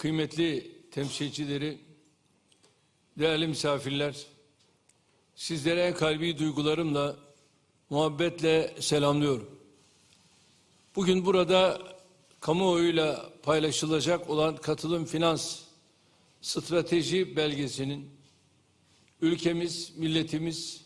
kıymetli temsilcileri, değerli misafirler, sizlere en kalbi duygularımla, muhabbetle selamlıyorum. Bugün burada kamuoyuyla paylaşılacak olan katılım finans strateji belgesinin ülkemiz, milletimiz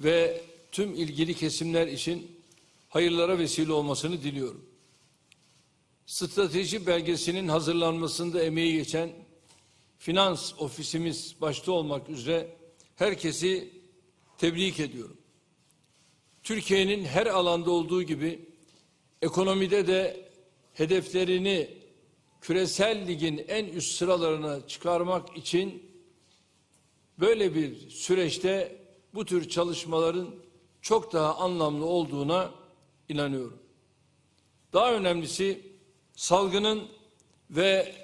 ve tüm ilgili kesimler için hayırlara vesile olmasını diliyorum. Strateji belgesinin hazırlanmasında emeği geçen finans ofisimiz başta olmak üzere herkesi tebrik ediyorum. Türkiye'nin her alanda olduğu gibi ekonomide de hedeflerini küresel ligin en üst sıralarına çıkarmak için böyle bir süreçte bu tür çalışmaların çok daha anlamlı olduğuna inanıyorum. Daha önemlisi salgının ve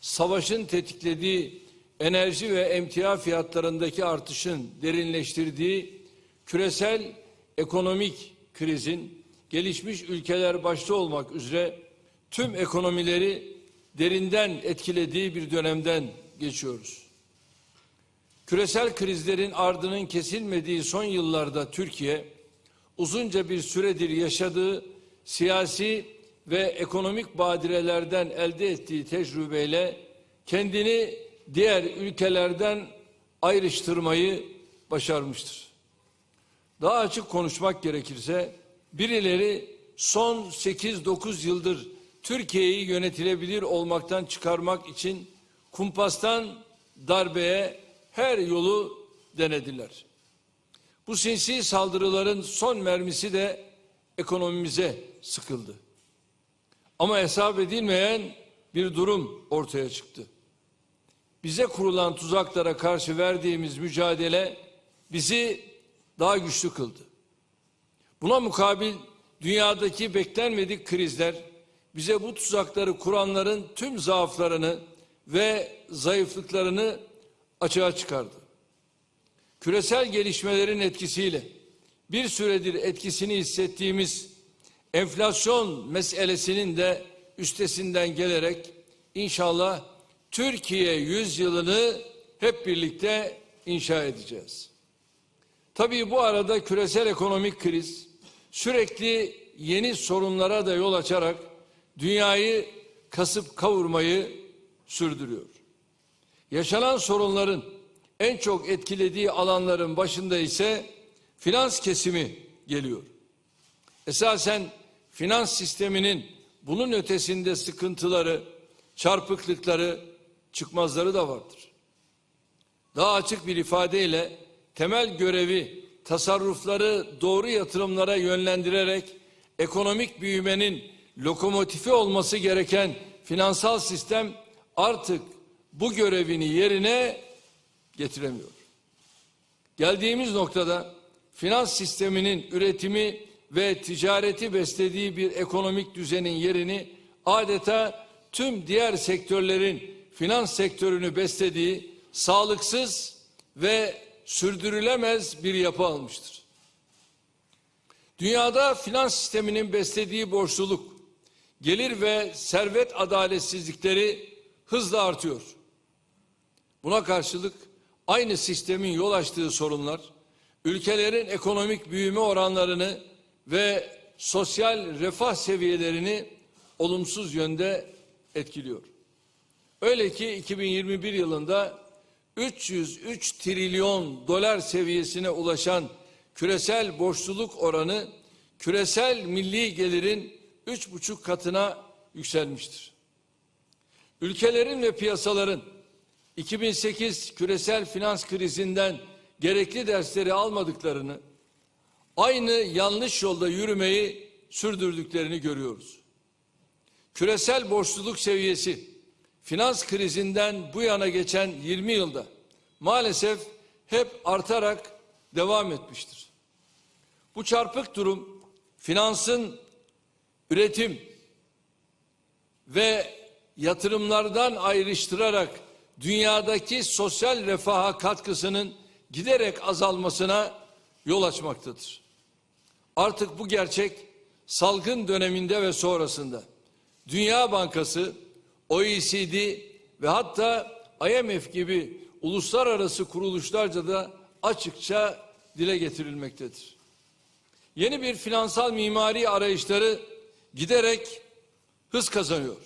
savaşın tetiklediği enerji ve emtia fiyatlarındaki artışın derinleştirdiği küresel ekonomik krizin gelişmiş ülkeler başta olmak üzere tüm ekonomileri derinden etkilediği bir dönemden geçiyoruz. Küresel krizlerin ardının kesilmediği son yıllarda Türkiye uzunca bir süredir yaşadığı siyasi ve ekonomik badirelerden elde ettiği tecrübeyle kendini diğer ülkelerden ayrıştırmayı başarmıştır. Daha açık konuşmak gerekirse birileri son 8-9 yıldır Türkiye'yi yönetilebilir olmaktan çıkarmak için kumpastan darbeye her yolu denediler. Bu sinsi saldırıların son mermisi de ekonomimize sıkıldı. Ama hesap edilmeyen bir durum ortaya çıktı. Bize kurulan tuzaklara karşı verdiğimiz mücadele bizi daha güçlü kıldı. Buna mukabil dünyadaki beklenmedik krizler bize bu tuzakları kuranların tüm zaaflarını ve zayıflıklarını açığa çıkardı. Küresel gelişmelerin etkisiyle bir süredir etkisini hissettiğimiz enflasyon meselesinin de üstesinden gelerek inşallah Türkiye yüzyılını hep birlikte inşa edeceğiz. Tabii bu arada küresel ekonomik kriz sürekli yeni sorunlara da yol açarak dünyayı kasıp kavurmayı sürdürüyor. Yaşanan sorunların en çok etkilediği alanların başında ise finans kesimi geliyor. Esasen finans sisteminin bunun ötesinde sıkıntıları, çarpıklıkları, çıkmazları da vardır. Daha açık bir ifadeyle temel görevi tasarrufları doğru yatırımlara yönlendirerek ekonomik büyümenin lokomotifi olması gereken finansal sistem artık bu görevini yerine getiremiyor. Geldiğimiz noktada finans sisteminin üretimi ve ticareti beslediği bir ekonomik düzenin yerini adeta tüm diğer sektörlerin finans sektörünü beslediği sağlıksız ve sürdürülemez bir yapı almıştır. Dünyada finans sisteminin beslediği borçluluk, gelir ve servet adaletsizlikleri hızla artıyor. Buna karşılık aynı sistemin yol açtığı sorunlar, ülkelerin ekonomik büyüme oranlarını ve sosyal refah seviyelerini olumsuz yönde etkiliyor. Öyle ki 2021 yılında 303 trilyon dolar seviyesine ulaşan küresel borçluluk oranı küresel milli gelirin üç buçuk katına yükselmiştir. Ülkelerin ve piyasaların 2008 küresel finans krizinden gerekli dersleri almadıklarını, aynı yanlış yolda yürümeyi sürdürdüklerini görüyoruz. Küresel borçluluk seviyesi finans krizinden bu yana geçen 20 yılda maalesef hep artarak devam etmiştir. Bu çarpık durum finansın üretim ve yatırımlardan ayrıştırarak dünyadaki sosyal refaha katkısının giderek azalmasına yol açmaktadır. Artık bu gerçek salgın döneminde ve sonrasında Dünya Bankası, OECD ve hatta IMF gibi uluslararası kuruluşlarca da açıkça dile getirilmektedir. Yeni bir finansal mimari arayışları giderek hız kazanıyor.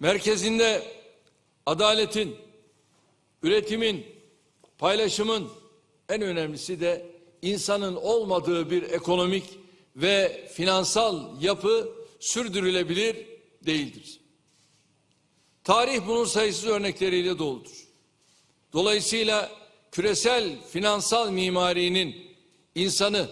Merkezinde adaletin, üretimin, paylaşımın en önemlisi de insanın olmadığı bir ekonomik ve finansal yapı sürdürülebilir değildir. Tarih bunun sayısız örnekleriyle doludur. Dolayısıyla küresel finansal mimarinin insanı,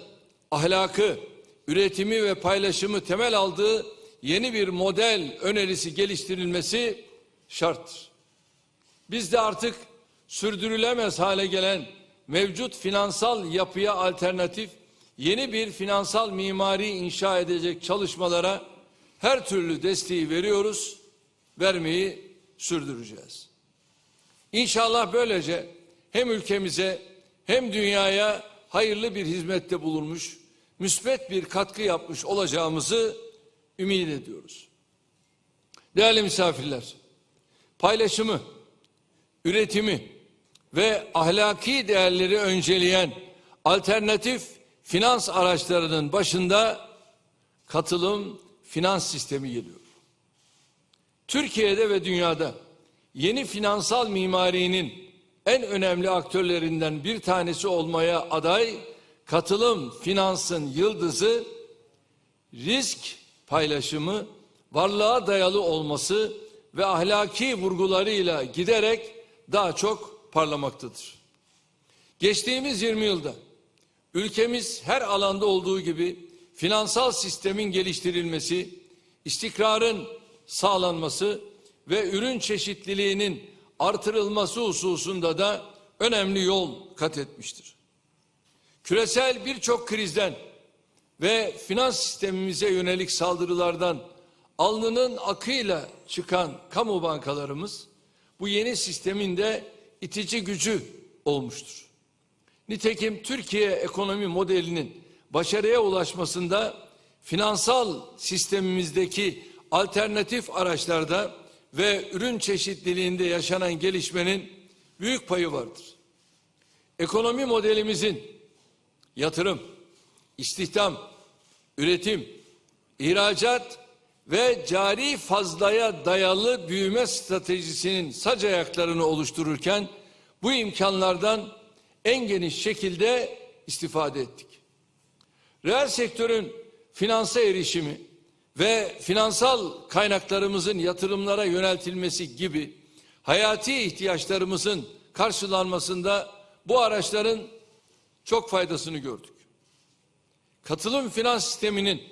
ahlakı, üretimi ve paylaşımı temel aldığı yeni bir model önerisi geliştirilmesi şarttır. Biz de artık sürdürülemez hale gelen mevcut finansal yapıya alternatif yeni bir finansal mimari inşa edecek çalışmalara her türlü desteği veriyoruz, vermeyi sürdüreceğiz. İnşallah böylece hem ülkemize hem dünyaya hayırlı bir hizmette bulunmuş, müsbet bir katkı yapmış olacağımızı ümit ediyoruz. Değerli misafirler, paylaşımı, üretimi ve ahlaki değerleri önceleyen alternatif finans araçlarının başında katılım finans sistemi geliyor. Türkiye'de ve dünyada yeni finansal mimarinin en önemli aktörlerinden bir tanesi olmaya aday katılım finansın yıldızı risk paylaşımı, varlığa dayalı olması ve ahlaki vurgularıyla giderek daha çok parlamaktadır. Geçtiğimiz 20 yılda ülkemiz her alanda olduğu gibi finansal sistemin geliştirilmesi, istikrarın sağlanması ve ürün çeşitliliğinin artırılması hususunda da önemli yol kat etmiştir. Küresel birçok krizden ve finans sistemimize yönelik saldırılardan alnının akıyla çıkan kamu bankalarımız bu yeni sistemin de itici gücü olmuştur. Nitekim Türkiye ekonomi modelinin başarıya ulaşmasında finansal sistemimizdeki alternatif araçlarda ve ürün çeşitliliğinde yaşanan gelişmenin büyük payı vardır. Ekonomi modelimizin yatırım, istihdam, üretim, ihracat ve cari fazlaya dayalı büyüme stratejisinin sac ayaklarını oluştururken bu imkanlardan en geniş şekilde istifade ettik. Reel sektörün finansa erişimi ve finansal kaynaklarımızın yatırımlara yöneltilmesi gibi hayati ihtiyaçlarımızın karşılanmasında bu araçların çok faydasını gördük. Katılım finans sisteminin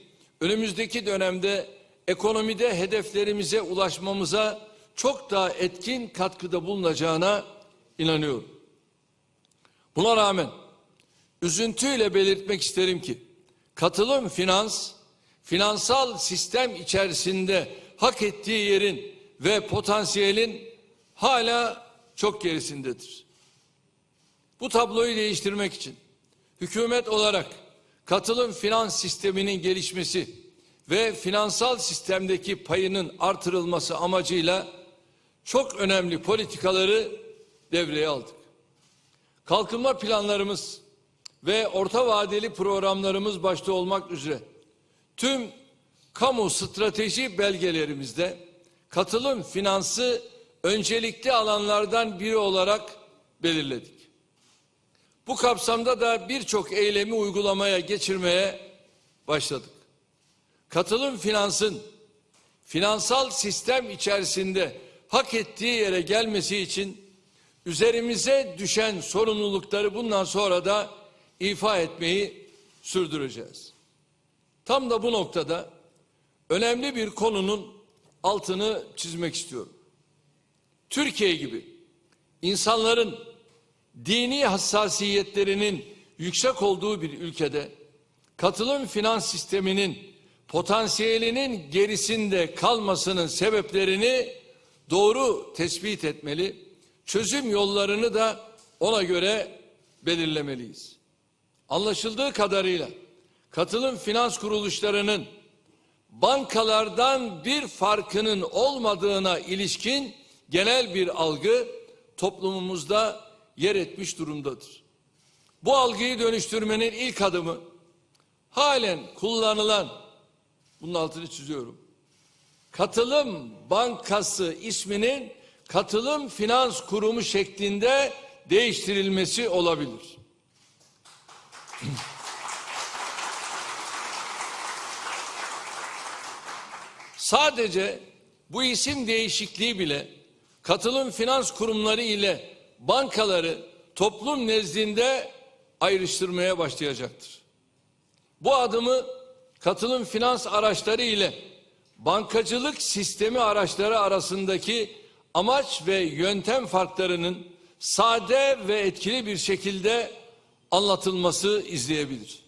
önümüzdeki dönemde ekonomide hedeflerimize ulaşmamıza çok daha etkin katkıda bulunacağına inanıyorum. Buna rağmen üzüntüyle belirtmek isterim ki katılım finans finansal sistem içerisinde hak ettiği yerin ve potansiyelin hala çok gerisindedir. Bu tabloyu değiştirmek için hükümet olarak katılım finans sisteminin gelişmesi ve finansal sistemdeki payının artırılması amacıyla çok önemli politikaları devreye aldık. Kalkınma planlarımız ve orta vadeli programlarımız başta olmak üzere tüm kamu strateji belgelerimizde katılım finansı öncelikli alanlardan biri olarak belirledik. Bu kapsamda da birçok eylemi uygulamaya geçirmeye başladık. Katılım finansın finansal sistem içerisinde hak ettiği yere gelmesi için üzerimize düşen sorumlulukları bundan sonra da ifa etmeyi sürdüreceğiz. Tam da bu noktada önemli bir konunun altını çizmek istiyorum. Türkiye gibi insanların dini hassasiyetlerinin yüksek olduğu bir ülkede katılım finans sisteminin potansiyelinin gerisinde kalmasının sebeplerini doğru tespit etmeli, çözüm yollarını da ona göre belirlemeliyiz. Anlaşıldığı kadarıyla katılım finans kuruluşlarının bankalardan bir farkının olmadığına ilişkin genel bir algı toplumumuzda yer etmiş durumdadır. Bu algıyı dönüştürmenin ilk adımı halen kullanılan bunun altını çiziyorum. Katılım Bankası isminin Katılım Finans Kurumu şeklinde değiştirilmesi olabilir. Sadece bu isim değişikliği bile katılım finans kurumları ile bankaları toplum nezdinde ayrıştırmaya başlayacaktır. Bu adımı katılım finans araçları ile bankacılık sistemi araçları arasındaki amaç ve yöntem farklarının sade ve etkili bir şekilde anlatılması izleyebilir.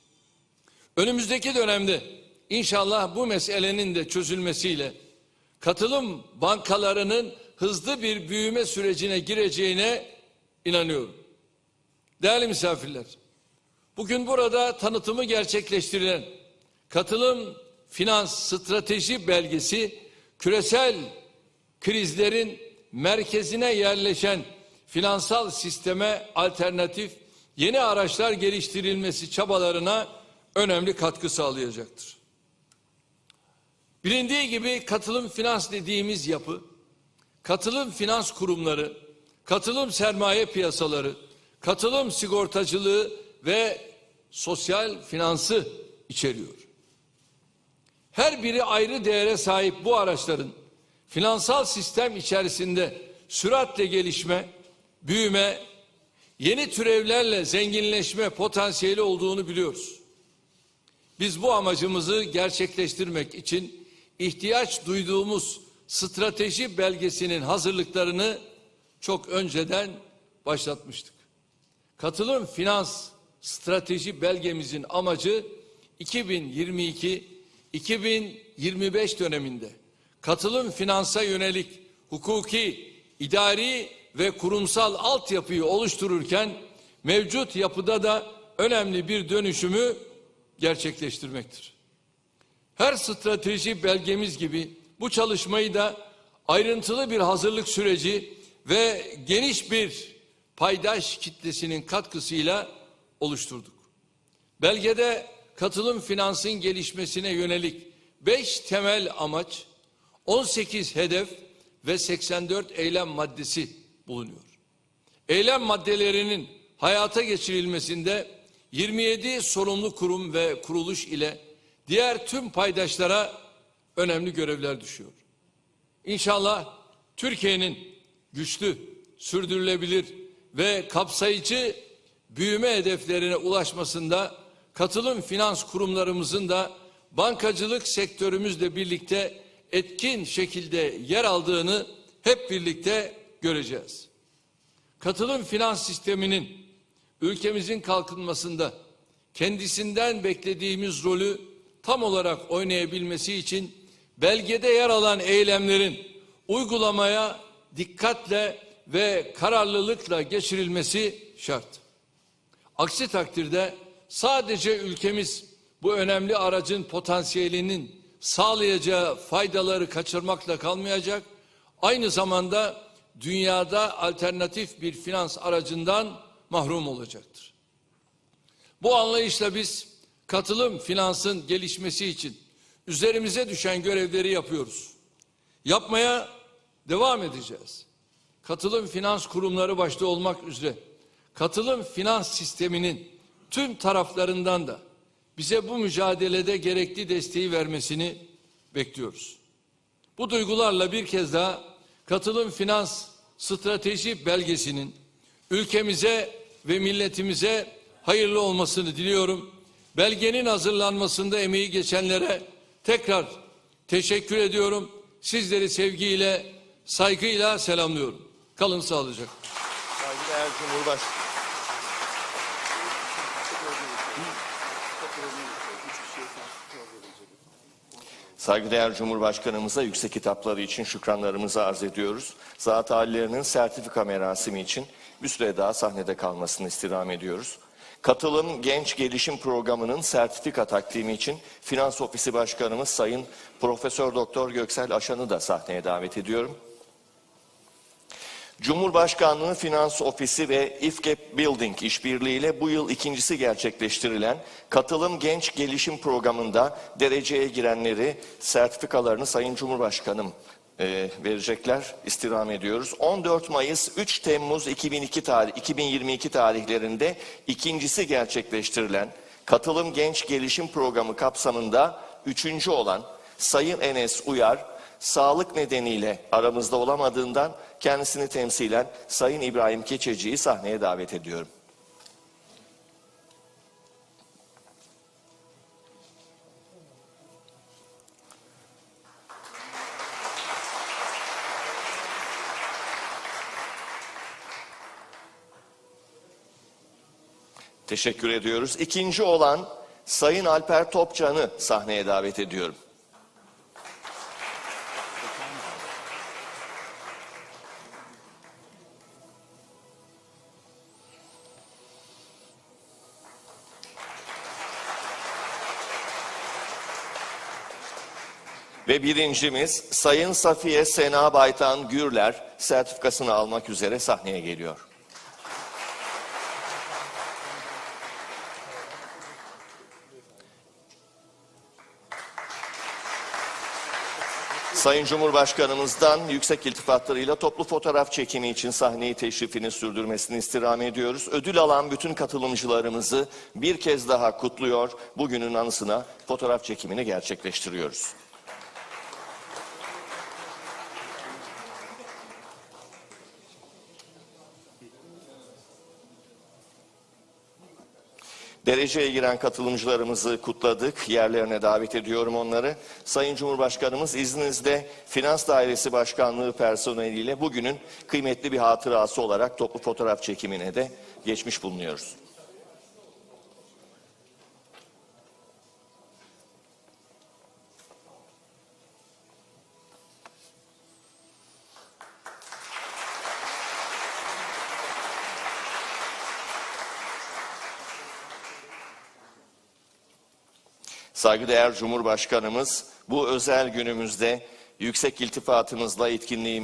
Önümüzdeki dönemde inşallah bu meselenin de çözülmesiyle katılım bankalarının hızlı bir büyüme sürecine gireceğine inanıyorum. Değerli misafirler, bugün burada tanıtımı gerçekleştirilen katılım finans strateji belgesi küresel krizlerin merkezine yerleşen finansal sisteme alternatif yeni araçlar geliştirilmesi çabalarına önemli katkı sağlayacaktır. Bilindiği gibi katılım finans dediğimiz yapı, katılım finans kurumları, katılım sermaye piyasaları, katılım sigortacılığı ve sosyal finansı içeriyor. Her biri ayrı değere sahip bu araçların finansal sistem içerisinde süratle gelişme, büyüme, yeni türevlerle zenginleşme potansiyeli olduğunu biliyoruz. Biz bu amacımızı gerçekleştirmek için ihtiyaç duyduğumuz strateji belgesinin hazırlıklarını çok önceden başlatmıştık. Katılım finans strateji belgemizin amacı 2022-2025 döneminde katılım finansa yönelik hukuki, idari ve kurumsal altyapıyı oluştururken mevcut yapıda da önemli bir dönüşümü gerçekleştirmektir. Her strateji belgemiz gibi bu çalışmayı da ayrıntılı bir hazırlık süreci ve geniş bir paydaş kitlesinin katkısıyla oluşturduk. Belgede katılım finansın gelişmesine yönelik 5 temel amaç, 18 hedef ve 84 eylem maddesi bulunuyor. Eylem maddelerinin hayata geçirilmesinde 27 sorumlu kurum ve kuruluş ile diğer tüm paydaşlara önemli görevler düşüyor. İnşallah Türkiye'nin güçlü, sürdürülebilir ve kapsayıcı büyüme hedeflerine ulaşmasında katılım finans kurumlarımızın da bankacılık sektörümüzle birlikte etkin şekilde yer aldığını hep birlikte göreceğiz. Katılım finans sisteminin ülkemizin kalkınmasında kendisinden beklediğimiz rolü tam olarak oynayabilmesi için belgede yer alan eylemlerin uygulamaya dikkatle ve kararlılıkla geçirilmesi şart. Aksi takdirde sadece ülkemiz bu önemli aracın potansiyelinin sağlayacağı faydaları kaçırmakla kalmayacak, aynı zamanda dünyada alternatif bir finans aracından mahrum olacaktır. Bu anlayışla biz katılım finansın gelişmesi için üzerimize düşen görevleri yapıyoruz. Yapmaya devam edeceğiz. Katılım finans kurumları başta olmak üzere katılım finans sisteminin tüm taraflarından da bize bu mücadelede gerekli desteği vermesini bekliyoruz. Bu duygularla bir kez daha katılım finans strateji belgesinin ülkemize ve milletimize hayırlı olmasını diliyorum. Belgenin hazırlanmasında emeği geçenlere tekrar teşekkür ediyorum. Sizleri sevgiyle, saygıyla selamlıyorum. Kalın sağlıcakla. Saygıdeğer Cumhurbaşkanı. Saygıdeğer Cumhurbaşkanımıza yüksek hitapları için şükranlarımızı arz ediyoruz. Zat hallerinin sertifika merasimi için bir süre daha sahnede kalmasını istirham ediyoruz. Katılım Genç Gelişim Programı'nın sertifika takdimi için Finans Ofisi Başkanımız Sayın Profesör Doktor Göksel Aşan'ı da sahneye davet ediyorum. Cumhurbaşkanlığı Finans Ofisi ve İFKEP Building işbirliğiyle bu yıl ikincisi gerçekleştirilen Katılım Genç Gelişim Programı'nda dereceye girenleri sertifikalarını Sayın Cumhurbaşkanım e, verecekler. İstirham ediyoruz. 14 Mayıs 3 Temmuz 2002 tarih, 2022 tarihlerinde ikincisi gerçekleştirilen Katılım Genç Gelişim Programı kapsamında üçüncü olan Sayın Enes Uyar, sağlık nedeniyle aramızda olamadığından kendisini temsilen Sayın İbrahim Keçeci'yi sahneye davet ediyorum. Teşekkür ediyoruz. İkinci olan Sayın Alper Topcan'ı sahneye davet ediyorum. Ve birincimiz Sayın Safiye Sena Baytan Gürler sertifikasını almak üzere sahneye geliyor. Sayın Cumhurbaşkanımızdan yüksek iltifatlarıyla toplu fotoğraf çekimi için sahneyi teşrifini sürdürmesini istirham ediyoruz. Ödül alan bütün katılımcılarımızı bir kez daha kutluyor. Bugünün anısına fotoğraf çekimini gerçekleştiriyoruz. Dereceye giren katılımcılarımızı kutladık. Yerlerine davet ediyorum onları. Sayın Cumhurbaşkanımız izninizle Finans Dairesi Başkanlığı personeliyle bugünün kıymetli bir hatırası olarak toplu fotoğraf çekimine de geçmiş bulunuyoruz. Saygıdeğer Cumhurbaşkanımız bu özel günümüzde yüksek iltifatınızla etkinliğimizi